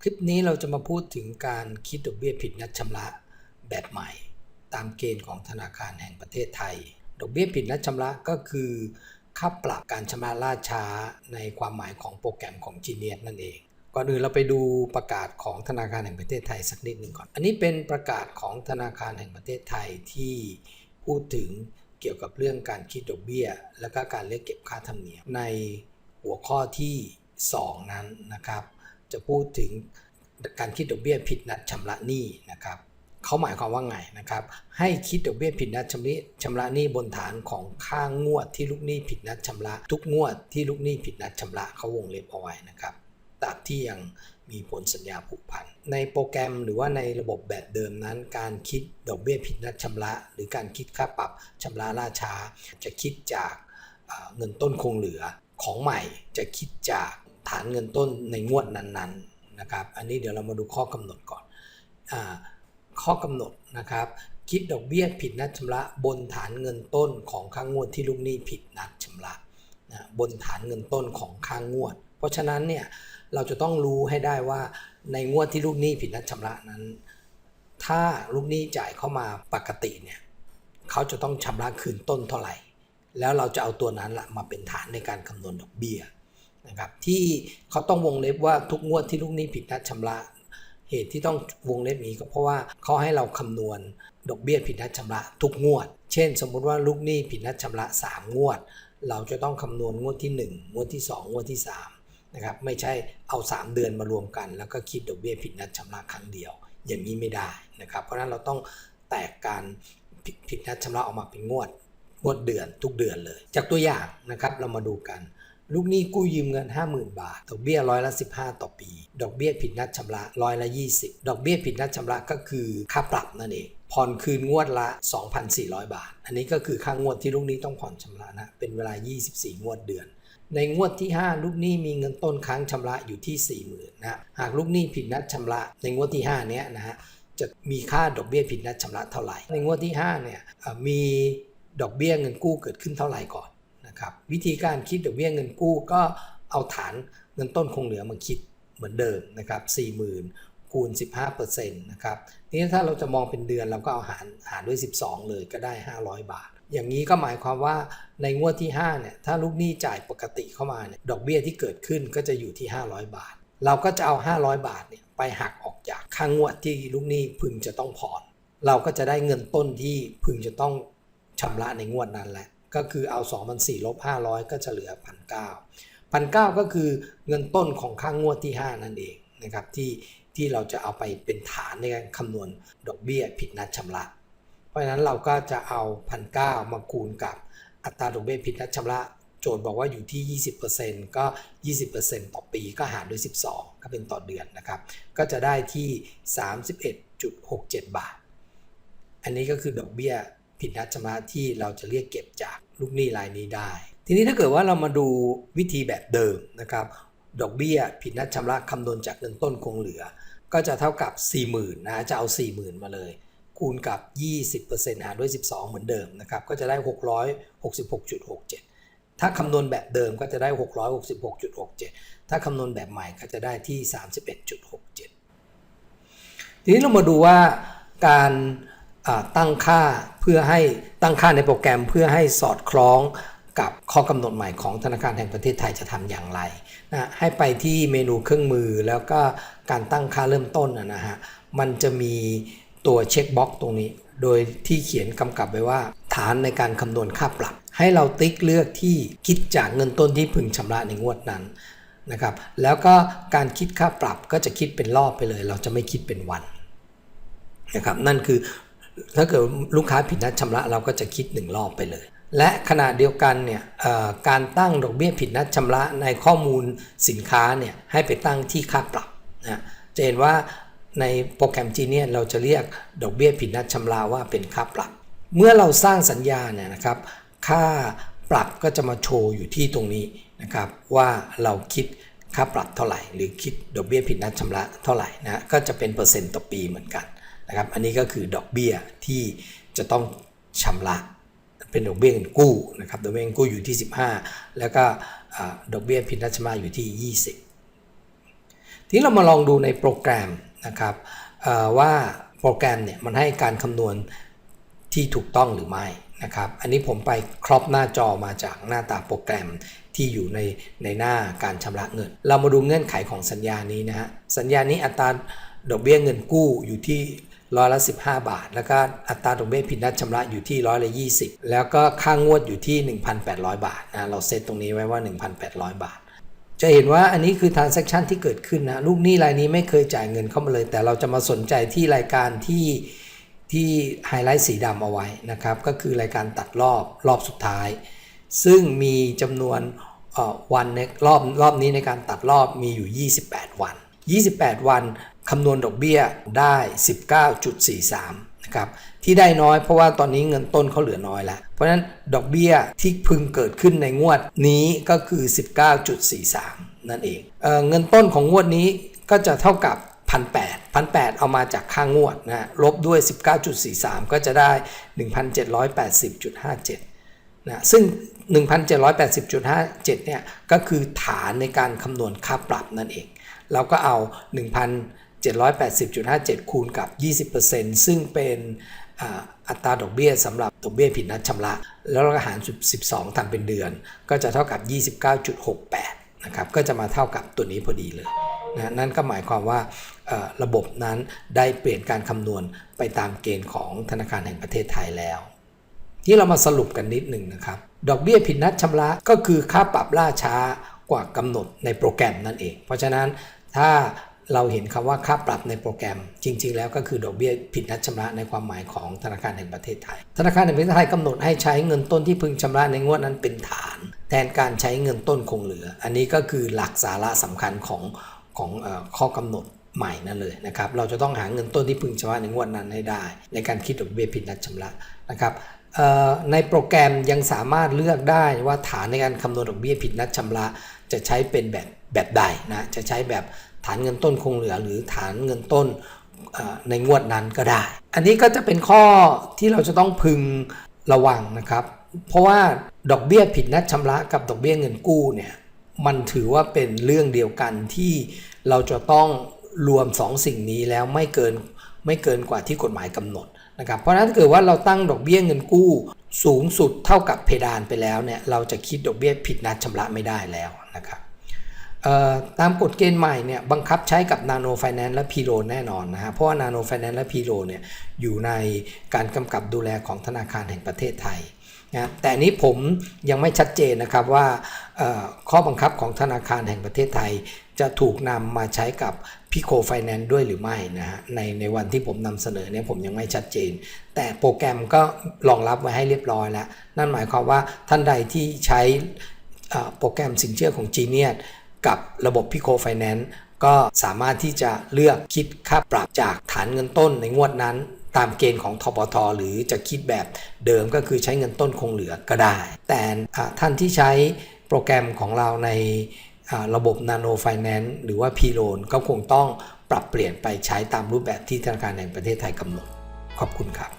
คลิปนี้เราจะมาพูดถึงการคิดดอกเบี้ยผิดนัดชำระแบบใหม่ ตามเกณฑ์ของธนาคารแห่งประเทศไทย ดอกเบี้ยผิดนัดชำระก็คือค่าปรับการชำระล่าช้าในความหมายของโปรแกรมของ Genius นั่นเอง ก่อนอื่นเราไปดูประกาศของธนาคารแห่งประเทศไทยสักนิดหนึ่งก่อน อันนี้เป็นประกาศของธนาคารแห่งประเทศไทยที่พูดถึงเกี่ยวกับเรื่องการคิดดอกเบี้ย และก็การเรียกเก็บค่าธรรมเนียมในหัวข้อที่ 2 นั้นนะครับ จะพูดถึงการคิดดอกเบี้ยผิดนัดชำระหนี้นะครับเขาหมายความว่าไงนะครับ ให้คิดดอกเบี้ยผิดนัดชำระชำระหนี้บนฐานของค่างวดที่ลูกหนี้ผิดนัดชำระ ทุกงวดที่ลูกหนี้ผิดนัดชำระเขาวงเล็บเอาไว้นะครับตราบที่ยังมีผลสัญญาผูกพัน ในโปรแกรมหรือว่าในระบบแบบเดิมนั้น การคิดดอกเบี้ยผิดนัดชำระ หรือการคิดค่าปรับชำระล่าช้า จะคิดจากเงินต้นคงเหลือของใหม่จะคิดจาก ฐานเงินต้นในงวดนั้นๆนะครับ อันนี้เดี๋ยวเรามาดูข้อกำหนดก่อนอข้อกำหนดนะครับ คิดดอกเบี้ยผิดนัดชำระบนฐานเงินต้นของค่างวดที่ลูกหนี้ผิดนัดชำระนะบนฐานเงินต้นของค่างวด เพราะฉะนั้นเนี่ยเราจะต้องรู้ให้ได้ว่าในงวดที่ลูกหนี้ผิดนัดชำระนั้น ถ้าลูกหนี้จ่ายเข้ามาปกติเนี่ยเขาจะต้องชำระคืนต้นเท่าไหร่ แล้วเราจะเอาตัวนั้นละมาเป็นฐานในการคำนวณดอกเบี้ย นะครับที่เขาต้องวงเล็บว่าทุกงวดที่ลูกหนี้ผิดนัดชำระ เหตุที่ต้องวงเล็บนี้ก็เพราะว่าเขาให้เราคำนวณดอกเบี้ยผิดนัดชำระทุกงวด เช่น สมมุติว่าลูกหนี้ผิดนัดชำระ 3 งวด เราจะต้องคำนวณงวดที่ 1 งวดที่ 2 งวดที่3นะครับไม่ใช่เอา 3 เดือนมารวมกัน แล้วก็คิดดอกเบี้ยผิดนัดชำระครั้งเดียว อย่างนี้ไม่ได้นะครับ เพราะฉะนั้นเราต้องแตกการผิดผิดนัดชำระออกมาเป็นงวด งวดเดือนทุกเดือนเลย จากตัวอย่างนะครับเรามาดูกัน ลูกหนี้กู้ยืมเงิน 50,000 บาท ดอกเบี้ยร้อยละ 15 ต่อปี ดอกเบี้ยผิดนัดชำระร้อยละ 20 ดอกเบี้ยผิดนัดชำระก็คือค่าปรับนั่นเอง ผ่อนคืนงวดละ 2,400 บาท อันนี้ก็คือค่างวดที่ลูกหนี้ต้องผ่อนชำระนะ เป็นเวลา 24 งวดเดือน ในงวดที่ 5 ลูกหนี้มีเงินต้นค้างชำระอยู่ที่ 40,000นะหากลูกหนี้ผิดนัดชำระ ในงวดที่ 5 เนี้ยนะฮะ จะมีค่าดอกเบี้ยผิดนัดชำระเท่าไหร่ ในงวดที่5เนี่ยมีดอกเบี้ยเงินกู้เกิดขึ้นเท่าไหร่ก่อน ครับวิธีการคิดดอกเบี้ยเงินกู้ก็เอาฐานเงินต้นคงเหลือมาคิดเหมือนเดิมนะครับ40,000คูณ 15%นะครับนี้ถ้าเราจะมองเป็นเดือนเราก็เอาหารหารด้วย 12 เลยก็ได้ 500 บาท อย่างนี้ก็หมายความว่าในงวดที่5เนี่ยถ้าลูกหนี้จ่ายปกติเข้ามาเนี่ยดอกเบี้ยที่เกิดขึ้นก็จะอยู่ที่ 500 บาท เราก็จะเอา 500 บาทเนี่ยไปหักออกจากค่างวดที่ลูกหนี้พึงจะต้องผ่อน เราก็จะได้เงินต้นที่พึงจะต้องชำระในงวดนั้นแหละ ก็คือเอา 2 4 0 0ลบ500 ก็จะเหลือ 1,900 1,900 ก็คือเงินต้นของค่างวดที่ 5 นั่นเองนะครับที่ที่เราจะเอาไปเป็นฐานในการคำนวณดอกเบี้ยผิดนัดชำระ เพราะฉะนั้นเราก็จะเอา 1,900 มาคูณกับอัตราดอกเบี้ยผิดนัดชำระ โจทย์บอกว่าอยู่ที่ 20%ก็ 20%ต่อปีก็หารด้วย 12 ก็เป็นต่อเดือนนะครับ ก็จะได้ที่ 31.67 บาท อันนี้ก็คือดอกเบี้ย ผิดนัดชำระที่เราจะเรียกเก็บจากลูกหนี้รายนี้ได้ ทีนี้ถ้าเกิดว่าเรามาดูวิธีแบบเดิมนะครับ ดอกเบี้ยผิดนัดชำระคำนวณจากเงินต้นคงเหลือ ก็จะเท่ากับ 40,000นะจะเอา 40,000 มาเลย คูณกับ 20%หารด้วย 12 เหมือนเดิมนะครับก็จะได้ 666.67 ถ้าคำนวณแบบเดิมก็จะได้ 666.67 ถ้าคำนวณแบบใหม่ก็จะได้ที่ 31.67 ทีนี้เรามาดูว่าการ ตั้งค่าเพื่อให้ตั้งค่าในโปรแกรมเพื่อให้สอดคล้องกับข้อกำหนดใหม่ของธนาคารแห่งประเทศไทยจะทำอย่างไรนะให้ไปที่เมนูเครื่องมือแล้วก็การตั้งค่าเริ่มต้นนะฮะมันจะมีตัวเช็คบ็อกตรงนี้ โดยที่เขียนกำกับไว้ว่า ฐานในการคำนวณค่าปรับ ให้เราติ๊กเลือกที่คิดจากเงินต้นที่พึงชำระในงวดนั้นนะครับแล้วก็การคิดค่าปรับก็จะคิดเป็นรอบไปเลย เราจะไม่คิดเป็นวันนะครับนั่นคือ ถ้าเกิดลูกค้าผิดนัดชำระเราก็จะคิด1รอบไปเลย และขณะเดียวกันเนี่ยการตั้งดอกเบี้ยผิดนัดชำระในข้อมูลสินค้าเนี่ยให้ไปตั้งที่ค่าปรับนะจะเห็นว่าในโปรแกรม Genius เราจะเรียกดอกเบี้ยผิดนัดชำระว่าเป็นค่าปรับ เมื่อเราสร้างสัญญาเนี่ยนะครับค่าปรับก็จะมาโชว์อยู่ที่ตรงนี้นะครับว่าเราคิดค่าปรับเท่าไหร่ หรือคิดดอกเบี้ยผิดนัดชำระเท่าไหร่นะก็จะเป็นเปอร์เซ็นต์ต่อปีเหมือนกัน นะครับ อันนี้ก็คือดอกเบี้ยที่จะต้องชำระเป็นดอกเบี้ยเงินกู้นะครับดอกเบี้ยเงินกู้อยู่ที่ 15 แล้วก็ดอกเบี้ยผินัชำระอยู่ที่ 20 ทีนี้เรามาลองดูในโปรแกรมนะครับว่าโปรแกรมเนี่ยมันให้การคำนวณที่ถูกต้องหรือไม่นะครับ อันนี้ผมไปครอบหน้าจอมาจากหน้าตาโปรแกรมที่อยู่ในในหน้าการชำระเงิน เรามาดูเงื่อนไขของสัญญานี้นะฮะสัญญานี้อัตราดอกเบี้ยเงินกู้อยู่ที่ ร้อยละ 15 บาท แล้วก็อัตราดอกเบี้ยผิดนัดชำระอยู่ที่ร้อยละ 20 แล้วก็ค่างวดอยู่ที่ 1,800 บาทนะเราเซตตรงนี้ไว้ว่า 1,800 บาท จะเห็นว่าอันนี้คือ transaction ที่เกิดขึ้นนะลูกหนี้รายนี้ไม่เคยจ่ายเงินเข้ามาเลย แต่เราจะมาสนใจที่รายการที่ที่ไฮไลท์สีดำเอาไว้นะครับ ก็คือรายการตัดรอบรอบสุดท้าย ซึ่งมีจำนวนวันในรอบรอบนี้ในการตัดรอบมีอยู่ 28 วัน 28 วันคำนวณดอกเบี้ยได้ 19.43นะครับที่ได้น้อยเพราะว่าตอนนี้เงินต้นเขาเหลือน้อยแล้วเพราะฉะนั้นดอกเบี้ยที่พึงเกิดขึ้นในงวดนี้ก็คือ 19.43 นั่นเองเออเงินต้นของงวดนี้ก็จะเท่ากับ1,800 1,800เอามาจากค่างวดนะลบด้วย 19.43 ก็จะได้ 1,780.57นะซึ่ง 1,780.57เนี่ยก็คือฐานในการคำนวณค่าปรับนั่นเอง เราก็เอา 1,780.57 คูณกับ 20%ซึ่งเป็นอัตราดอกเบี้ยสำหรับดอกเบี้ยผิดนัดชำระ แล้วเราก็หาร 12ทำเป็นเดือน ก็จะเท่ากับ 29.68 นะครับ ก็จะมาเท่ากับตัวนี้พอดีเลยนะนั่นก็หมายความว่าระบบนั้นได้เปลี่ยนการคำนวณไปตามเกณฑ์ของธนาคารแห่งประเทศไทยแล้ว ที่เรามาสรุปกันนิดหนึ่งนะครับ ดอกเบี้ยผิดนัดชำระก็คือค่าปรับล่าช้ากว่ากำหนดในโปรแกรมนั่นเอง เพราะฉะนั้น ถ้าเราเห็นคำว่าค่าปรับในโปรแกรม จริง ๆ แล้วก็คือดอกเบี้ยผิดนัดชำระในความหมายของธนาคารแห่งประเทศไทย ธนาคารแห่งประเทศไทยกำหนดให้ใช้เงินต้นที่พึงชำระในงวดนั้นเป็นฐาน แทนการใช้เงินต้นคงเหลือ อันนี้ก็คือหลักสาระสำคัญของของข้อกำหนดใหม่นั่นเลยนะครับ เราจะต้องหาเงินต้นที่พึงชำระในงวดนั้นให้ได้ ในการคิดดอกเบี้ยผิดนัดชำระนะครับ ในโปรแกรมยังสามารถเลือกได้ว่าฐานในการคำนวณดอกเบี้ยผิดนัดชำระ จะใช้เป็นแบบแบบใดนะจะใช้แบบฐานเงินต้นคงเหลือหรือฐานเงินต้นในงวดนั้นก็ได้ อันนี้ก็จะเป็นข้อที่เราจะต้องพึงระวังนะครับ เพราะว่าดอกเบี้ยผิดนัดชำระกับดอกเบี้ยเงินกู้เนี่ยมันถือว่าเป็นเรื่องเดียวกันที่เราจะต้องรวม2สิ่งนี้แล้วไม่เกินไม่เกินกว่าที่กฎหมายกำหนด นะครับเพราะนั้นถ้าเกิดว่าเราตั้งดอกเบี้ยเงินกู้สูงสุดเท่ากับเพดานไปแล้วเนี่ยเราจะคิดดอกเบี้ยผิดนัดชำระไม่ได้แล้วนะครับตามกฎเกณฑ์ใหม่เนี่ยบังคับใช้กับนาโนไฟแนนซ์และพีโรแน่นอนนะฮะเพราะว่านาโนไฟแนนซ์และพีโรเนี่ยอยู่ในการกำกับดูแลของธนาคารแห่งประเทศไทยนะแต่นี้ผมยังไม่ชัดเจนนะครับว่าข้อบังคับของธนาคารแห่งประเทศไทย จะถูกนำมาใช้กับพิโคไฟแนนซ์ด้วยหรือไม่นะฮะในในวันที่ผมนำเสนอเนี่ยผมยังไม่ชัดเจน แต่โปรแกรมก็รองรับไว้ให้เรียบร้อยแล้ว นั่นหมายความว่าท่านใดที่ใช้โปรแกรมสินเชื่อของ Genius กับระบบพิโคไฟแนนซ์ก็สามารถที่จะเลือกคิดค่าปรับจากฐานเงินต้นในงวดนั้นตามเกณฑ์ของทปทหรือจะคิดแบบเดิมก็คือใช้เงินต้นคงเหลือก็ได้ แต่ท่านที่ใช้โปรแกรมของเราใน ระบบนาโนไฟแนนซ์หรือว่าพีโลนก็คงต้องปรับเปลี่ยนไปใช้ตามรูปแบบที่ธนาคารแห่งประเทศไทยกำหนด ขอบคุณครับ